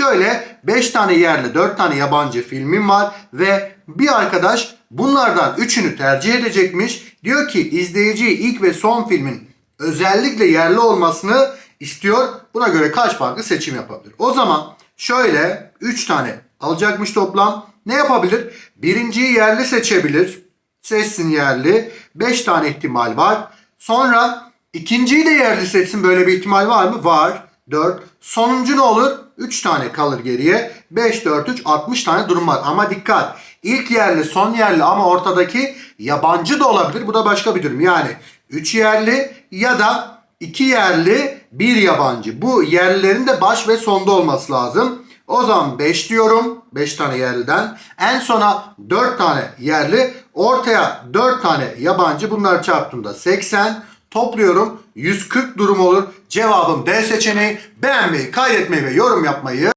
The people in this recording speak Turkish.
Şöyle 5 tane yerli 4 tane yabancı filmim var ve bir arkadaş bunlardan 3'ünü tercih edecekmiş. Diyor ki izleyici ilk ve son filmin özellikle yerli olmasını istiyor. Buna göre kaç farklı seçim yapabilir? O zaman şöyle 3 tane alacakmış toplam. Ne yapabilir? Birinciyi yerli seçebilir. Seçsin yerli. 5 tane ihtimal var. Sonra ikinciyi de yerli seçsin. Böyle bir ihtimal var mı? Var. 4. Sonuncu ne olur? 3 tane kalır geriye. 5, 4, 3, 60 tane durum var. Ama dikkat. İlk yerli, son yerli ama ortadaki yabancı da olabilir. Bu da başka bir durum. Yani 3 yerli ya da 2 yerli, 1 yabancı. Bu yerlilerin de baş ve sonda olması lazım. O zaman 5 diyorum. 5 tane yerliden. En sona 4 tane yerli. Ortaya 4 tane yabancı. Bunları çarptığımda 80. Topluyorum. 140 durum olur. Cevabım D seçeneği. Beğenmeyi, kaydetmeyi ve yorum yapmayı